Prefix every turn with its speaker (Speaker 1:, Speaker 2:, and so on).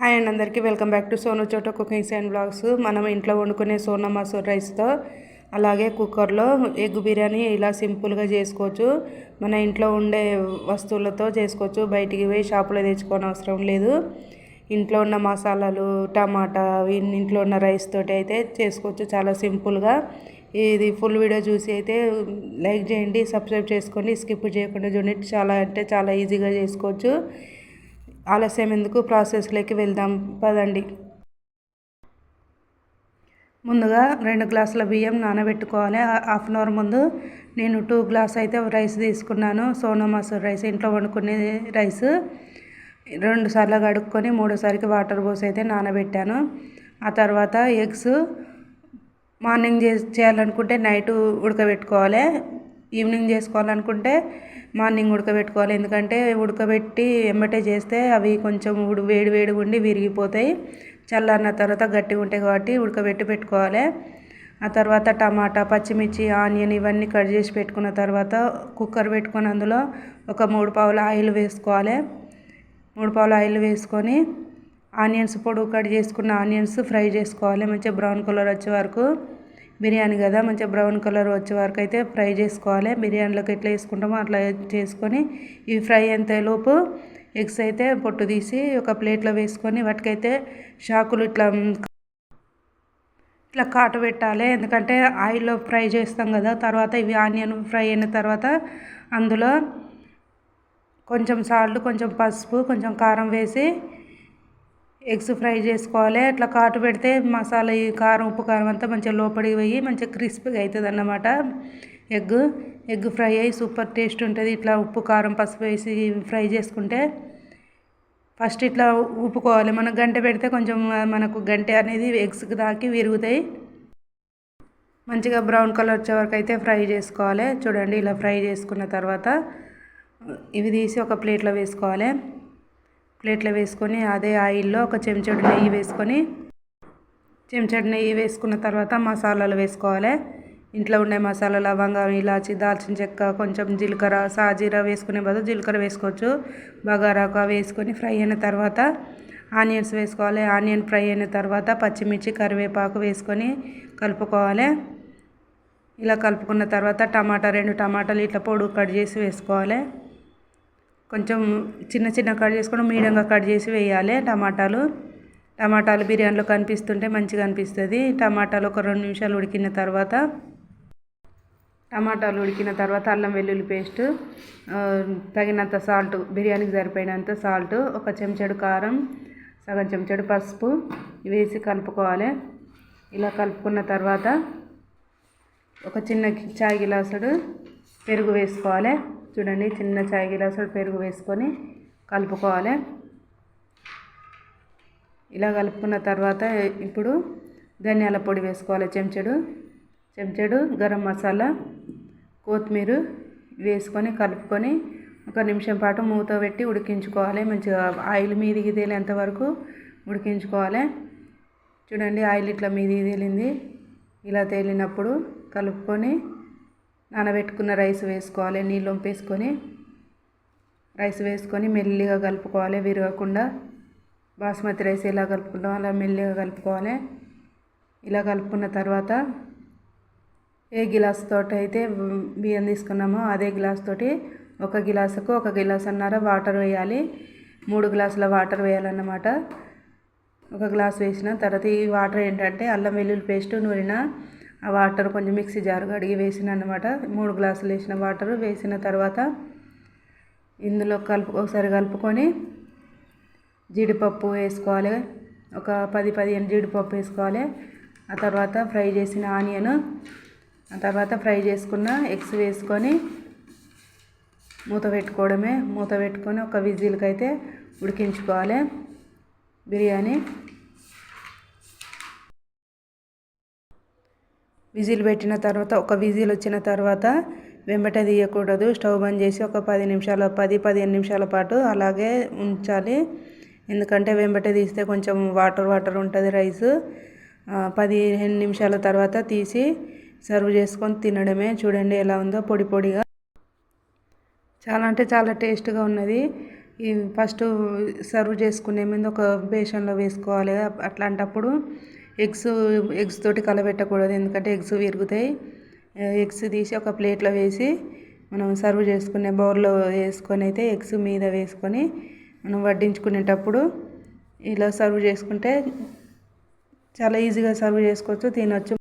Speaker 1: Hi and అందరికీ. Welcome back to Sonu Chota cookings and blogs. మనం ఇంట్లో వండుకునే సోనా మసూర్ రైస్తో అలాగే కుక్కర్లో ఎగ్ బిర్యానీ ఇలా సింపుల్గా చేసుకోవచ్చు. మన ఇంట్లో ఉండే వస్తువులతో చేసుకోవచ్చు. బయటికి పోయి షాపులో తెచ్చుకోని అవసరం లేదు. ఇంట్లో ఉన్న మసాలాలు టమాటా ఇంట్లో ఉన్న రైస్ తోటి అయితే చేసుకోవచ్చు. చాలా సింపుల్గా. ఇది ఫుల్ వీడియో చూసి అయితే లైక్ చేయండి సబ్స్క్రైబ్ చేసుకోండి స్కిప్ చేయకుండా చూడండి. చాలా అంటే చాలా ఈజీగా చేసుకోవచ్చు. ఆలస్యం ఎందుకు? ప్రాసెస్లోకి వెళ్దాం పదండి. ముందుగా రెండు గ్లాసుల బియ్యం నానబెట్టుకోవాలి. హాఫ్ అన్ అవర్ ముందు నేను టూ గ్లాస్ అయితే రైస్ తీసుకున్నాను. సోనా మసూర్ రైస్ ఇంట్లో వండుకునే రైస్. రెండు సార్లు కడుక్కొని మూడోసారికి వాటర్ పోసి అయితే నానబెట్టాను. ఆ తర్వాత ఎగ్స్ మార్నింగ్ చేయాలనుకుంటే నైట్ ఉడకబెట్టుకోవాలి. ఈవినింగ్ చేసుకోవాలనుకుంటే మార్నింగ్ ఉడకబెట్టుకోవాలి. ఎందుకంటే ఉడకబెట్టి ఎంబటే చేస్తే అవి కొంచెం ఉడు వేడి వేడిగా ఉండి విరిగిపోతాయి. చల్లారిన తర్వాత గట్టిగా ఉంటాయి కాబట్టి ఉడకబెట్టి పెట్టుకోవాలి. ఆ తర్వాత టమాటా పచ్చిమిర్చి ఆనియన్ ఇవన్నీ కట్ చేసి పెట్టుకున్న తర్వాత కుక్కర్ పెట్టుకొని అందులో ఒక మూడు పావుల ఆయిల్ వేసుకోవాలి. మూడు పావుల ఆయిల్ వేసుకొని ఆనియన్స్ పొడుగు కట్ చేసుకున్న ఆనియన్స్ ఫ్రై చేసుకోవాలి. మంచిగా బ్రౌన్ కలర్ వచ్చే వరకు బిర్యానీ కదా మంచిగా బ్రౌన్ కలర్ వచ్చే వరకు అయితే ఫ్రై చేసుకోవాలి. బిర్యానీలోకి ఎట్లా వేసుకుంటామో అట్లా చేసుకొని ఇవి ఫ్రై అంతేలోపు ఎగ్స్ అయితే పొట్టు తీసి ఒక ప్లేట్లో వేసుకొని వాటికైతే షాకులు ఇట్లా ఇట్లా కాటు పెట్టాలి. ఎందుకంటే ఆయిల్లో ఫ్రై చేస్తాం కదా తర్వాత ఇవి ఆనియన్ ఫ్రై అయిన తర్వాత అందులో కొంచెం సాల్ట్ కొంచెం పసుపు కొంచెం కారం వేసి ఎగ్స్ ఫ్రై చేసుకోవాలి. అట్లా కాటు పెడితే మసాలా ఈ కారం ఉప్పు కారం అంతా మంచిగా లోపలికి పోయి మంచిగా క్రిస్పీగా అవుతుంది అన్నమాట. ఎగ్ ఎగ్ ఫ్రై అయ్యి సూపర్ టేస్ట్ ఉంటుంది. ఇట్లా ఉప్పు కారం పసుపు వేసి ఫ్రై చేసుకుంటే ఫస్ట్ ఇట్లా ఉప్పుకోవాలి మనం గంట పెడితే కొంచెం మనకు గంట అనేది ఎగ్స్కి దాకి విరుగుతాయి. మంచిగా బ్రౌన్ కలర్ వచ్చే వరకు అయితే ఫ్రై చేసుకోవాలి. చూడండి ఇలా ఫ్రై చేసుకున్న తర్వాత ఇవి తీసి ఒక ప్లేట్లో వేసుకోవాలి. ప్లేట్లో వేసుకొని అదే ఆయిల్లో ఒక చెంచాడు నెయ్యి వేసుకొని చెంచాడు నెయ్యి వేసుకున్న తర్వాత మసాలాలు వేసుకోవాలి. ఇంట్లో ఉండే మసాలా లవంగం ఇలాచి దాల్చిన చెక్క కొంచెం జీలకర్ర సాజీరా వేసుకునే బదులు జీలకర్ర వేసుకోవచ్చు. బగారాక వేసుకొని ఫ్రై అయిన తర్వాత ఆనియన్స్ వేసుకోవాలి. ఆనియన్ ఫ్రై అయిన తర్వాత పచ్చిమిర్చి కరివేపాకు వేసుకొని కలుపుకోవాలి. ఇలా కలుపుకున్న తర్వాత టమాటా రెండు టమాటాలు ఇట్లా పొడుగు కట్ చేసి వేసుకోవాలి. కొంచెం చిన్న చిన్న కట్ చేసుకొని మీడియంగా కట్ చేసి వేయాలి టమాటాలు. టమాటాలు బిర్యానీలో కనిపిస్తుంటే మంచిగా అనిపిస్తుంది. టమాటాలు ఒక రెండు నిమిషాలు ఉడికిన తర్వాత టమాటాలు ఉడికిన తర్వాత అల్లం వెల్లుల్లి పేస్ట్ తగినంత సాల్ట్ బిర్యానీకి సరిపోయినంత సాల్ట్ ఒక చెంచాడు కారం సగం చెంచాడు పసుపు వేసి కలుపుకోవాలి. ఇలా కలుపుకున్న తర్వాత ఒక చిన్న చాయ్ గిలాసుడు పెరుగు వేసుకోవాలి. చూడండి చిన్న చాయ్ గిలాసులు పెరుగు వేసుకొని కలుపుకోవాలి. ఇలా కలుపుకున్న తర్వాత ఇప్పుడు ధనియాల పొడి వేసుకోవాలి చెంచడు. చెంచడు గరం మసాలా కొత్తిమీర వేసుకొని కలుపుకొని ఒక నిమిషం పాటు మూత పెట్టి ఉడికించుకోవాలి. మంచిగా ఆయిల్ మీదికి తేలేంత వరకు ఉడికించుకోవాలి. చూడండి ఆయిల్ ఇట్లా మీదికి తేలింది. ఇలా తేలినప్పుడు కలుపుకొని నానబెట్టుకున్న రైస్ వేసుకోవాలి నీళ్ళు వంపేసుకొని రైస్ వేసుకొని మెల్లిగా కలుపుకోవాలి విరగకుండా బాస్మతి రైస్ ఎలా కలుపుకుంటాం అలా మెల్లిగా కలుపుకోవాలి. ఇలా కలుపుకున్న తర్వాత ఏ గిలాస్ తోటి అయితే బియ్యం తీసుకున్నామో అదే గ్లాస్ తోటి ఒక గిలాసుకు ఒక గిలాస్ అన్నార వాటర్ వేయాలి. మూడు గ్లాసుల వాటర్ వేయాలన్నమాట. ఒక గ్లాస్ వేసిన తర్వాత ఈ వాటర్ ఏంటంటే అల్లం వెల్లుల్లి పేస్ట్ నూరిన వాటర్ కొంచెం మిక్సీ జారు కడిగి వేసిన అనమాట మూడు గ్లాసులు వేసిన వాటర్ వేసిన తర్వాత ఇందులో కలుపు ఒకసారి కలుపుకొని జీడిపప్పు వేసుకోవాలి. ఒక పది పదిహేను జీడిపప్పు వేసుకోవాలి. ఆ తర్వాత ఫ్రై చేసిన ఆనియన్ ఆ తర్వాత ఫ్రై చేసుకున్న ఎగ్స్ వేసుకొని మూత పెట్టుకోవడమే. మూత పెట్టుకొని ఒక విజిల్కి అయితే ఉడికించుకోవాలి. బిర్యానీ విజిల్ పెట్టిన తర్వాత ఒక విజిల్ వచ్చిన తర్వాత వెంబట తీయకూడదు. స్టవ్ బంద్ చేసి ఒక పది నిమిషాల పది పదిహేను నిమిషాల పాటు అలాగే ఉంచాలి. ఎందుకంటే వెంబట తీస్తే కొంచెం వాటర్ వాటర్ ఉంటుంది రైస్. పదిహేను నిమిషాల తర్వాత తీసి సర్వ్ చేసుకొని తినడమే. చూడండి ఎలా ఉందో పొడి పొడిగా. చాలా అంటే చాలా టేస్ట్గా ఉన్నది. ఈ ఫస్ట్ సర్వ్ చేసుకునే ముందు ఒక బేషన్లో వేసుకోవాలి అట్లాంటప్పుడు ఎగ్స్ ఎగ్స్ తోటి కలబెట్టకూడదు. ఎందుకంటే ఎగ్స్ విరుగుతాయి. ఎగ్స్ తీసి ఒక ప్లేట్లో వేసి మనం సర్వ్ చేసుకునే బౌల్లో వేసుకొని అయితే ఎగ్స్ మీద వేసుకొని మనం వడ్డించుకునేటప్పుడు ఇలా సర్వ్ చేసుకుంటే చాలా ఈజీగా సర్వ్ చేసుకోవచ్చు తినొచ్చు.